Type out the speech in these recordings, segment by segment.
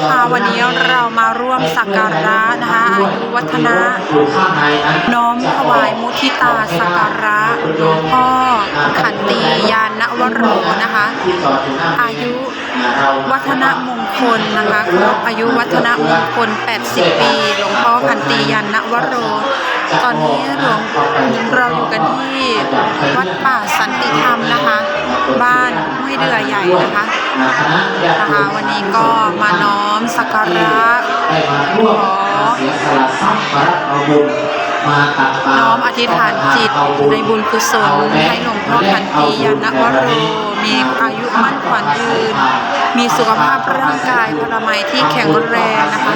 นะคะ วันนี้เรามาร่วมสักการะนะคะอายุวัฒนะน้อมถวายมุทิตาสักการะหลวงพ่อขันติยานวโรนะคะอาอายุวัฒนมงคลนะคะครบอายุวัฒนมงคล 80 ปีหลวงพ่อขันติยานวโร ตอนนี้หลวงเราอยู่กันที่วัดป่าสันติธรรมนะคะ บ้านห้วยเดือใหญ่นะคะ คณะญาตินะคะวันนี้ก็มาน้อมสักการะได้มาร่วมเสียสละทรัพย์รับเอาบุญมาตักบาตรน้อมอธิษฐานจิตในบุญกุศลให้หลวงพ่อขันติยานวโรมีอายุมั่นขวัญยืน มีสุขภาพร่างกายพลามัยที่แข็งแรงนะคะ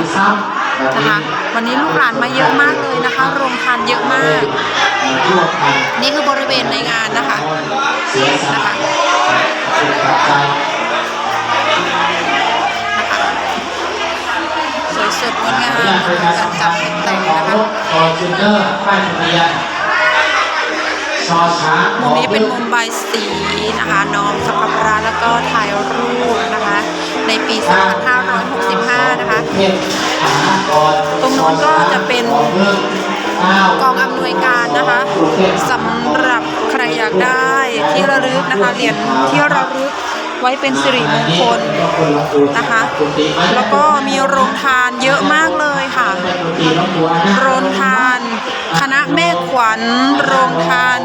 นะคะวันนี้ลูกหลานมาเยอะมากเลยนะคะโรงทานเยอะมาก นี่คือบริเวณในงานนะคะเสียสนะคะ ดงดงามอยากนะประคะชาการสัมจัพัดนธ์แต่งของนะคะรถฟอร์จูเนอร์ป้ายทะเบียนชอช้างมุมนี้เป็นมุมใบสีนะคะน้อมสักการะแล้วก็ถ่ายรูปนะคะ ในปี 2565 นะคะ ตรงโน้นก็จะเป็นกองอำนวยการนะคะสำหรับใครอยากได้ที่ระลึกนะคะเหรียญที่ระลึก ไว้เป็นสิริมงคลนะคะ แล้วก็มีโรงทานเยอะมากเลยค่ะ โรงทาน คณะแม่ขวัญ โรงทาน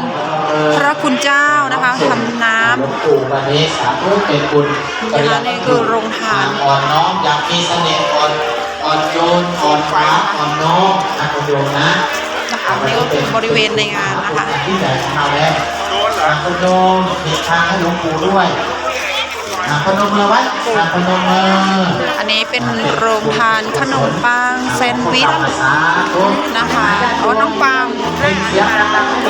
พระคุณเจ้านะคะทำน้หลวงปู่วันนี้สาธุเป็นบุญนะคะนี่คือโรงทานอ่อนน้อมอยากมีเสน่ห์อ่อนอ่อนโยนอ่อนฟ้าอ่อนน้อมนะคุณโยมนะำนะคะนี่ก็คือบริเวณในงานนะคะที่ใหญ่ของเราแล้วนะคุณโยมติดทางให้หลวงปู่ด้วยนะ พนมมือไว้นะพนมมืออันนี้เป็นโรงทานขนมปังแซนด์วิชสาธุนะคะอ๋อน้องปาล์มเสียงดังๆใจร้อนใจร้อนเราไปอ่านสอง